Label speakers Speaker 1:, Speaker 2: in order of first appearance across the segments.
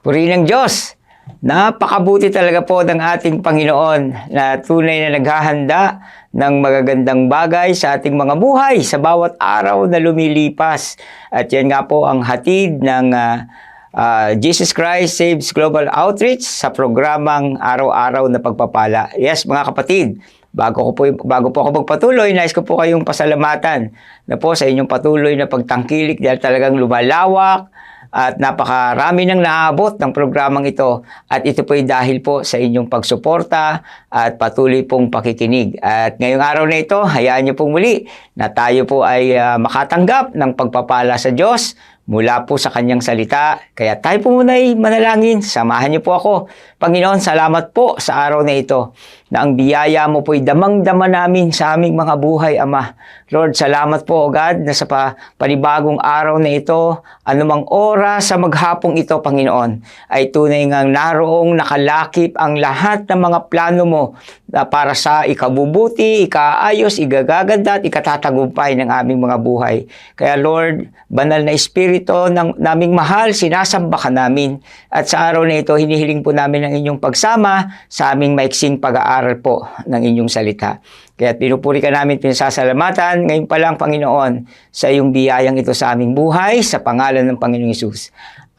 Speaker 1: Puri ng Diyos! Napakabuti talaga po ng ating Panginoon na tunay na naghahanda ng magagandang bagay sa ating mga buhay sa bawat araw na lumilipas. At yan nga po ang hatid ng ah, ah, Jesus Christ Saves Global Outreach sa programang Araw-Araw na Pagpapala. Yes, mga kapatid, Bago ko po bago po ako magpatuloy, nais ko po kayong pasalamatan na po sa inyong patuloy na pagtangkilik dahil talagang lumalawak at napakarami nang naabot ng programang ito at ito po ay dahil po sa inyong pagsuporta at patuloy pong pakikinig. At ngayong araw na ito, hayaan niyo pong muli na tayo po ay ah, makatanggap ng pagpapala sa Diyos mula po sa kanyang salita. Kaya tayo po muna ay manalangin. Samahan niyo po ako. Panginoon, salamat po sa araw na ito na ang biyaya mo po'y damang-dama namin sa aming mga buhay, Ama. Lord, salamat po, O God, na sa pa, panibagong araw na ito, anumang oras sa maghapong ito, Panginoon, ay tunay ngang naroong nakalakip ang lahat ng mga plano mo na para sa ikabubuti, ikaayos, igagaganda at ikatatagumpay ng aming mga buhay. Kaya Lord, banal na espiritu ng naming mahal, sinasamba ka namin. At sa araw na ito, hinihiling po namin ang inyong pagsama sa aming maiksing pag-aaral po ng inyong salita. Kaya pinupuri ka namin, pinasasalamatan ngayon pa lang, Panginoon, sa iyong biyayang ito sa aming buhay, sa pangalan ng Panginoong Yesus.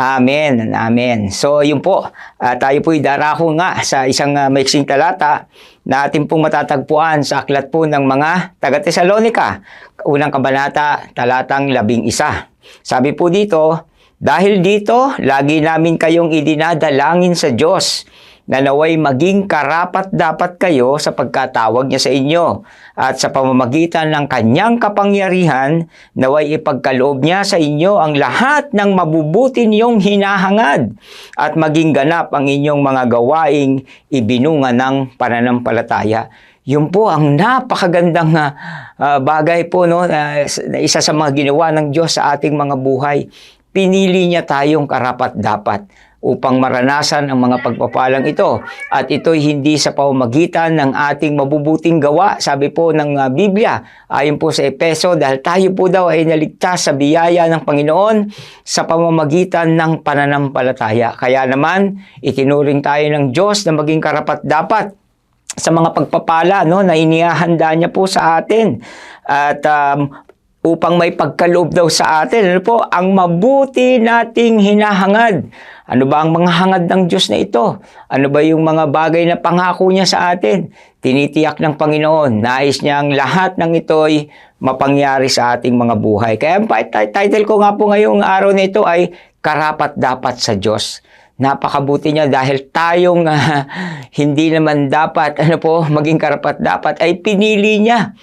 Speaker 1: Amen Amen. So, yun po, ah, tayo po'y darako nga sa isang uh, maiksing talata na ating pong matatagpuan sa aklat po ng mga taga-Tesalonika, unang kabanata, talatang labing isa. Sabi po dito, dahil dito, lagi namin kayong idinadalangin sa Diyos na naway maging karapat dapat kayo sa pagkatawag niya sa inyo at sa pamamagitan ng kanyang kapangyarihan naway ipagkaloob niya sa inyo ang lahat ng mabubuti niyong hinahangad at maging ganap ang inyong mga gawaing ibinunga ng pananampalataya. Yun po ang napakagandang ah, bagay po no na, na isa sa mga ginawa ng Diyos sa ating mga buhay. Pinili niya tayong karapat dapat upang maranasan ang mga pagpapalang ito. At ito'y hindi sa pamamagitan ng ating mabubuting gawa, sabi po ng ah, Biblia, ayon po sa Epeso, dahil tayo po daw ay naligtas sa biyaya ng Panginoon sa pamamagitan ng pananampalataya. Kaya naman, itinuring tayo ng Diyos na maging karapat dapat sa mga pagpapala no na inihahanda niya po sa atin at um, upang may pagkaloob daw sa atin ano po ang mabuti nating hinahangad ano ba ang mga hangad ng Diyos na ito? Ano ba yung mga bagay na pangako niya sa atin? Tinitiyak ng Panginoon nais niya ang lahat ng ito'y mapangyari sa ating mga buhay. Kaya ang ti- title ko nga po ngayong araw na ito ay karapat dapat sa Diyos. Napakabuti niya dahil tayong ah, hindi naman dapat ano po maging karapat dapat ay pinili niya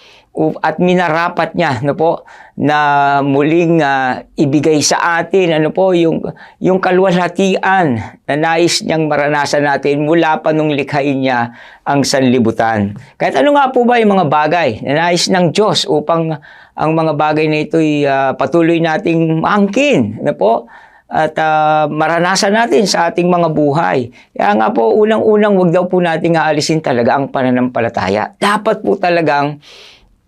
Speaker 1: at minarapat niya ano po na muling ah, ibigay sa atin ano po yung yung kalwalhatian na nais niyang maranasan natin mula pa nung likhain niya ang sanlibutan. Kahit ano nga po ba yung mga bagay na nais ng Diyos upang ang mga bagay na ito'y ah, patuloy nating maangkin ano po at ah, maranasan natin sa ating mga buhay. Kaya nga po, unang-unang wag daw po nating aalisin talaga ang pananampalataya. Dapat po talagang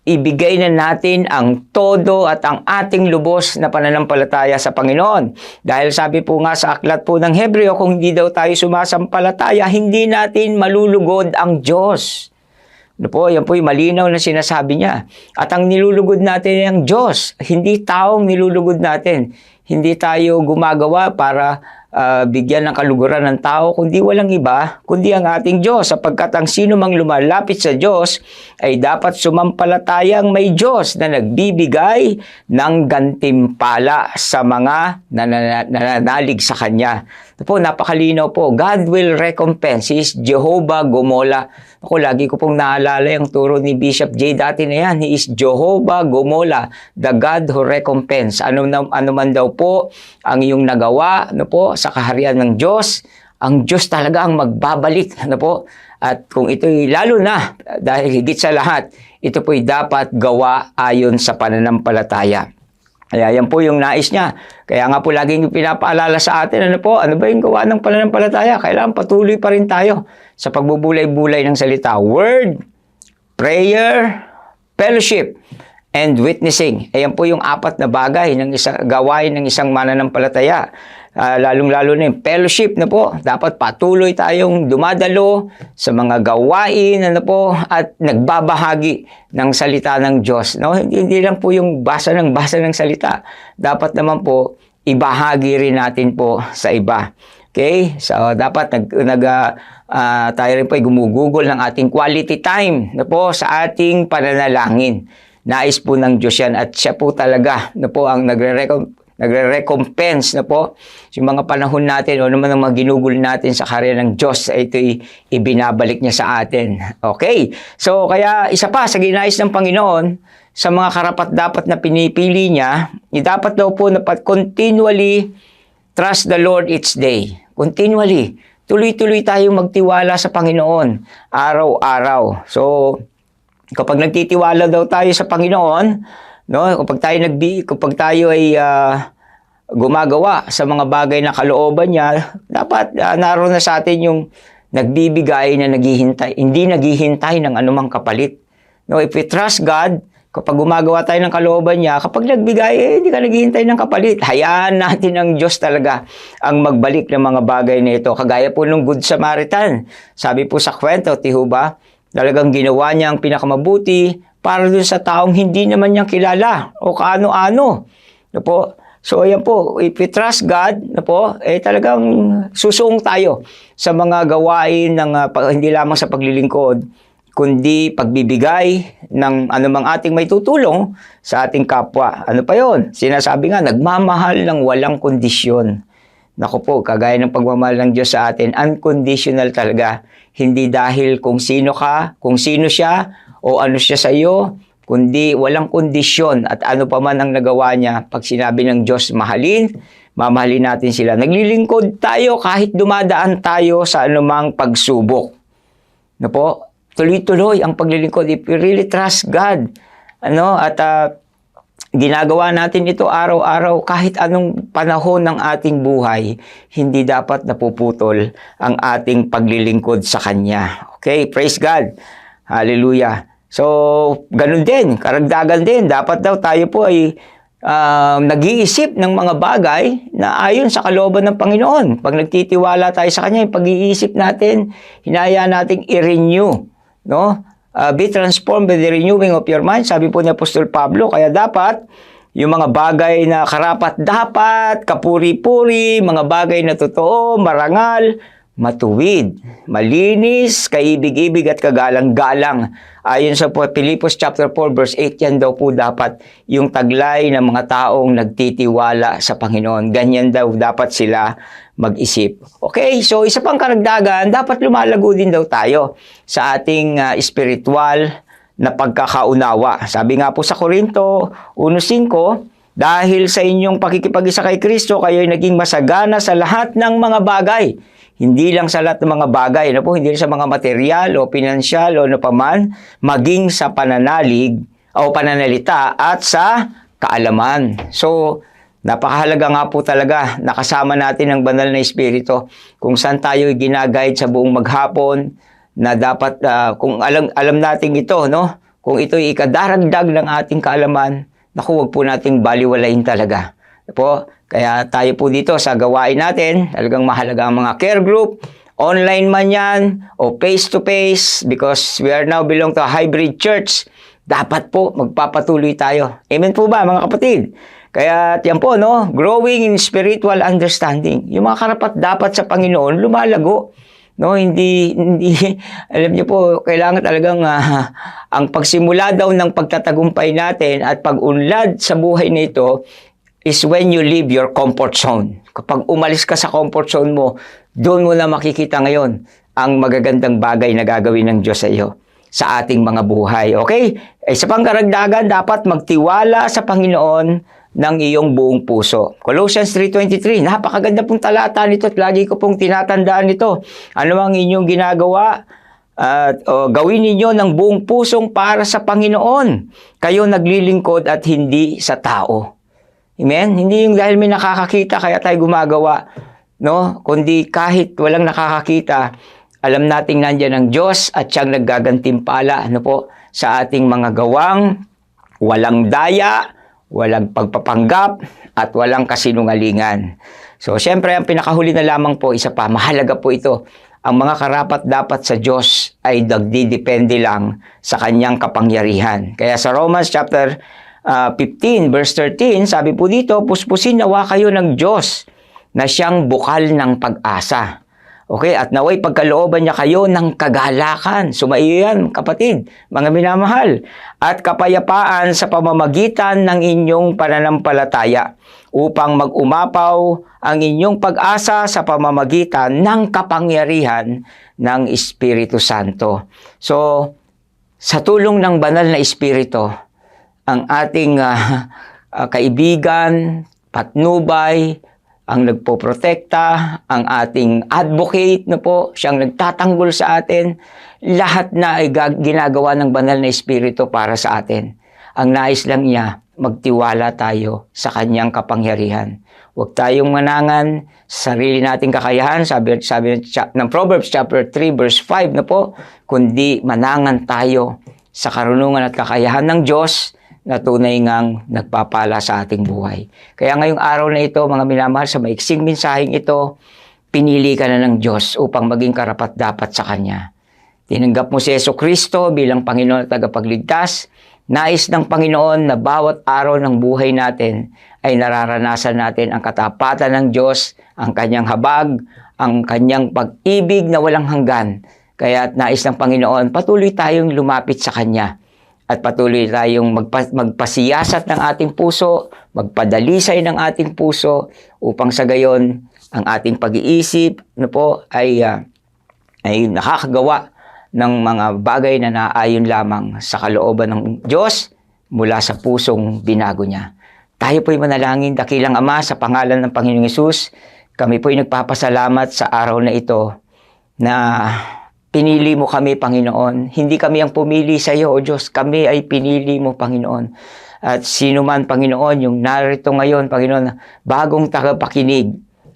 Speaker 1: ibigay na natin ang todo at ang ating lubos na pananampalataya sa Panginoon. Dahil sabi po nga sa aklat po ng Hebreo, kung hindi daw tayo sumasampalataya, hindi natin malulugod ang Diyos. Ano po, yan po yung malinaw na sinasabi niya. At ang nilulugod natin ay ang Diyos, hindi taong nilulugod natin. Hindi tayo gumagawa para ah, bigyan ng kaluguran ng tao, kundi walang iba, kundi ang ating Diyos. Sapagkat ang sino mang lumalapit sa Diyos ay dapat sumampalatayang may Diyos na nagbibigay ng gantimpala sa mga nanana- nananalig sa Kanya. Ito po, napakalinaw po. God will recompense. Is Jehovah Gomola. Ako, lagi ko pong naalala yung turo ni Bishop J. dati na yan. He is Jehovah Gomola, the God who recompense. Ano, ano man daw po ang iyong nagawa ano po, sa kaharian ng Diyos, ang Diyos talaga ang magbabalik. Ano po? At kung ito'y lalo na, dahil higit sa lahat, ito po'y dapat gawa ayon sa pananampalataya. Kaya yan po yung nais niya. Kaya nga po laging pinapaalala sa atin, ano po, ano ba yung gawa ng pananampalataya? Kailangan patuloy pa rin tayo sa pagbubulay-bulay ng salita. Word, prayer, fellowship, and witnessing. Ayan po yung apat na bagay ng isang gawain ng isang mananampalataya. Ah, lalong-lalo na yung fellowship na po. Dapat patuloy tayong dumadalo sa mga gawain ano po, at nagbabahagi ng salita ng Diyos. No? Hindi, hindi lang po yung basa ng basa ng salita. Dapat naman po ibahagi rin natin po sa iba. Okay? So, dapat nag, nag ah, tayo rin po ay gumugugol ng ating quality time na po sa ating pananalangin. Nais po ng Diyos yan at siya po talaga na po ang nagre-recom- nagre-recompense na po yung mga panahon natin o naman ang mga ginugol natin sa karya ng Diyos ay ito'y ibinabalik niya sa atin. Okay. So, kaya isa pa sa ginais ng Panginoon sa mga karapat dapat na pinipili niya, dapat daw po na continually trust the Lord each day. Continually. Tuloy-tuloy tayong magtiwala sa Panginoon araw-araw. So, kapag nagtitiwala daw tayo sa Panginoon, no, kapag tayo nagbi kapag tayo ay ah, gumagawa sa mga bagay na kalooban niya, dapat uh, naroon na sa atin yung nagbibigay na naghihintay, hindi naghihintay ng anumang kapalit. No, if we trust God, kapag gumagawa tayo ng kalooban niya, kapag nagbigay, eh, hindi ka naghihintay ng kapalit. Hayaan natin ang Diyos talaga ang magbalik ng mga bagay na ito. Kagaya po ng Good Samaritan. Sabi po sa kwento, tiho ba? Talagang ginawa niya ang pinakamabuti para dun sa taong hindi naman niya kilala o kaano-ano. No po? So ayan po, if we trust God, no po, eh talagang susuong tayo sa mga gawain ng pag- hindi lamang sa paglilingkod, kundi pagbibigay ng anumang ating may tutulong sa ating kapwa. Ano pa yon? Sinasabi nga, nagmamahal ng walang kondisyon. Naku po, kagaya ng pagmamahal ng Diyos sa atin, unconditional talaga. Hindi dahil kung sino ka, kung sino siya, o ano siya sa iyo, kundi walang kondisyon at ano pa man ang nagawa niya pag sinabi ng Diyos mahalin, mamahalin natin sila. Naglilingkod tayo kahit dumadaan tayo sa anumang pagsubok. No po? Tuloy-tuloy ang paglilingkod. If you really trust God, ano, at ah, ginagawa natin ito araw-araw kahit anong panahon ng ating buhay, hindi dapat napuputol ang ating paglilingkod sa Kanya. Okay, praise God. Hallelujah. So, ganun din, karagdagan din. Dapat daw tayo po ay um, nag-iisip ng mga bagay na ayon sa kalooban ng Panginoon. Pag nagtitiwala tayo sa Kanya, yung pag-iisip natin, hinaya nating i-renew. No? Uh, be transformed by the renewing of your mind, sabi po ni Apostol Pablo. Kaya dapat, yung mga bagay na karapat dapat, kapuri-puri, mga bagay na totoo, marangal, matuwid, malinis, kaibig-ibig at kagalang-galang. Ayon sa po, Pilipos chapter 4 verse 8, yan daw po dapat yung taglay ng mga taong nagtitiwala sa Panginoon. Ganyan daw dapat sila mag-isip. Okay, so isa pang karagdagan, dapat lumalago din daw tayo sa ating ah, spiritual na pagkakaunawa. Sabi nga po sa Korinto 1.5, dahil sa inyong pakikipag-isa kay Kristo, kayo'y naging masagana sa lahat ng mga bagay. Hindi lang sa lahat ng mga bagay, ano po, hindi lang sa mga material o pinansyal o ano paman, maging sa pananalig o pananalita at sa kaalaman. So, napakahalaga nga po talaga nakasama natin ang banal na espiritu kung saan tayo ginagayad sa buong maghapon na dapat ah, kung alam alam natin ito no kung ito ay ikadaragdag ng ating kaalaman naku wag po nating baliwalain talaga po kaya tayo po dito sa gawain natin talagang mahalaga ang mga care group online man yan o face to face because we are now belong to a hybrid church dapat po magpapatuloy tayo amen po ba mga kapatid kaya yan po, no? Growing in spiritual understanding. Yung mga karapat dapat sa Panginoon, lumalago. No, hindi, hindi, alam niyo po, kailangan talagang ah, ang pagsimula daw ng pagtatagumpay natin at pag-unlad sa buhay na ito is when you leave your comfort zone. Kapag umalis ka sa comfort zone mo, doon mo na makikita ngayon ang magagandang bagay na gagawin ng Diyos sa iyo sa ating mga buhay. Okay? Eh, sa pangkaragdagan, dapat magtiwala sa Panginoon ng iyong buong puso. Colossians 3.23, napakaganda pong talata nito at lagi ko pong tinatandaan nito. Ano ang inyong ginagawa? At o, gawin ninyo ng buong pusong para sa Panginoon. Kayo naglilingkod at hindi sa tao. Amen? Hindi yung dahil may nakakakita kaya tayo gumagawa, no? Kundi kahit walang nakakakita, alam nating nandiyan ang Diyos at siyang naggagantimpala, ano po, sa ating mga gawang walang daya, walang pagpapanggap, at walang kasinungalingan. So, syempre, ang pinakahuli na lamang po, isa pa, mahalaga po ito. Ang mga karapat dapat sa Diyos ay dagdidepende lang sa kanyang kapangyarihan. Kaya sa Romans chapter ah, 15 verse 13, sabi po dito, puspusin nawa kayo ng Diyos na siyang bukal ng pag-asa. Okay, at naway pagkalooban niya kayo ng kagalakan. Sumaiyo yan, kapatid, mga minamahal. At kapayapaan sa pamamagitan ng inyong pananampalataya upang mag-umapaw ang inyong pag-asa sa pamamagitan ng kapangyarihan ng Espiritu Santo. So, sa tulong ng banal na Espiritu, ang ating ah, ah, kaibigan, patnubay, ang nagpoprotekta, ang ating advocate na po, siyang nagtatanggol sa atin, lahat na ay ginagawa ng banal na espiritu para sa atin. Ang nais lang niya, magtiwala tayo sa kanyang kapangyarihan. Huwag tayong manangan sa sarili nating kakayahan, sabi, sabi ng Proverbs chapter 3 verse 5 na po, kundi manangan tayo sa karunungan at kakayahan ng Diyos na tunay ngang nagpapala sa ating buhay. Kaya ngayong araw na ito, mga minamahal, sa maiksing mensaheng ito, pinili ka na ng Diyos upang maging karapat dapat sa Kanya. Tinanggap mo si Yeso Kristo bilang Panginoon at tagapagligtas. Nais ng Panginoon na bawat araw ng buhay natin ay nararanasan natin ang katapatan ng Diyos, ang Kanyang habag, ang Kanyang pag-ibig na walang hanggan. Kaya nais ng Panginoon, patuloy tayong lumapit sa Kanya at patuloy tayong magpa- magpasiyasat ng ating puso, magpadalisay ng ating puso upang sa gayon ang ating pag-iisip ano po, ay, ah, ay nakakagawa ng mga bagay na naayon lamang sa kalooban ng Diyos mula sa pusong binago niya. Tayo po'y manalangin, dakilang Ama, sa pangalan ng Panginoong Yesus, kami po'y nagpapasalamat sa araw na ito na pinili mo kami, Panginoon. Hindi kami ang pumili sa iyo, O Diyos. Kami ay pinili mo, Panginoon. At sino man, Panginoon, yung narito ngayon, Panginoon, bagong tagapakinig.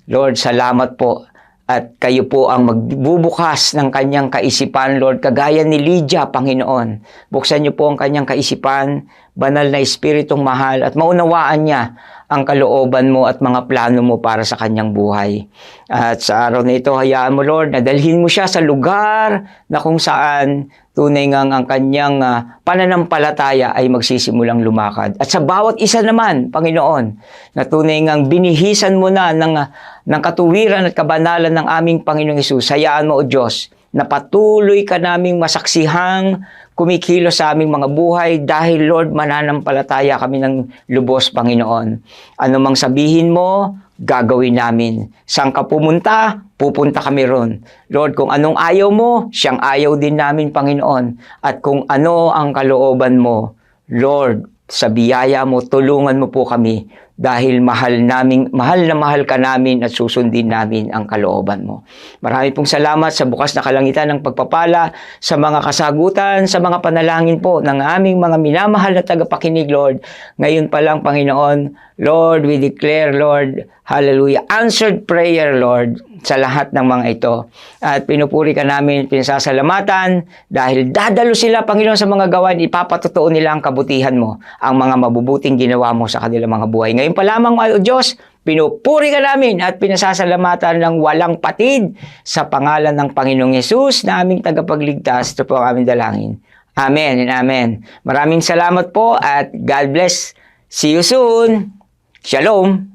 Speaker 1: Lord, salamat po. At kayo po ang magbubukas ng kanyang kaisipan, Lord, kagaya ni Lydia, Panginoon. Buksan niyo po ang kanyang kaisipan, banal na espiritong mahal, at maunawaan niya ang kalooban mo at mga plano mo para sa kanyang buhay. At sa araw na ito, hayaan mo, Lord, na dalhin mo siya sa lugar na kung saan tunay ngang ang kanyang ah, pananampalataya ay magsisimulang lumakad. At sa bawat isa naman, Panginoon, na tunay ngang binihisan mo na ng, ah, ng katuwiran at kabanalan ng aming Panginoong Isus, hayaan mo, O Diyos, na patuloy ka naming masaksihang kumikilos sa aming mga buhay dahil Lord mananampalataya kami ng lubos Panginoon. Ano mang sabihin mo, gagawin namin. Saan ka pumunta, pupunta kami ron. Lord, kung anong ayaw mo, siyang ayaw din namin Panginoon. At kung ano ang kalooban mo, Lord, sa biyaya mo, tulungan mo po kami dahil mahal namin, mahal na mahal ka namin at susundin namin ang kalooban mo. Marami pong salamat sa bukas na kalangitan ng pagpapala, sa mga kasagutan, sa mga panalangin po ng aming mga minamahal na tagapakinig, Lord. Ngayon pa lang, Panginoon, Lord, we declare, Lord, hallelujah, answered prayer, Lord, sa lahat ng mga ito. At pinupuri ka namin, pinasasalamatan, dahil dadalo sila, Panginoon, sa mga gawain, ipapatotoo nila ang kabutihan mo, ang mga mabubuting ginawa mo sa kanilang mga buhay. Ngayon pa lamang, O Diyos, pinupuri ka namin at pinasasalamatan ng walang patid sa pangalan ng Panginoong Yesus na aming tagapagligtas. Ito po ang aming dalangin. Amen and amen. Maraming salamat po at God bless. See you soon. Shalom.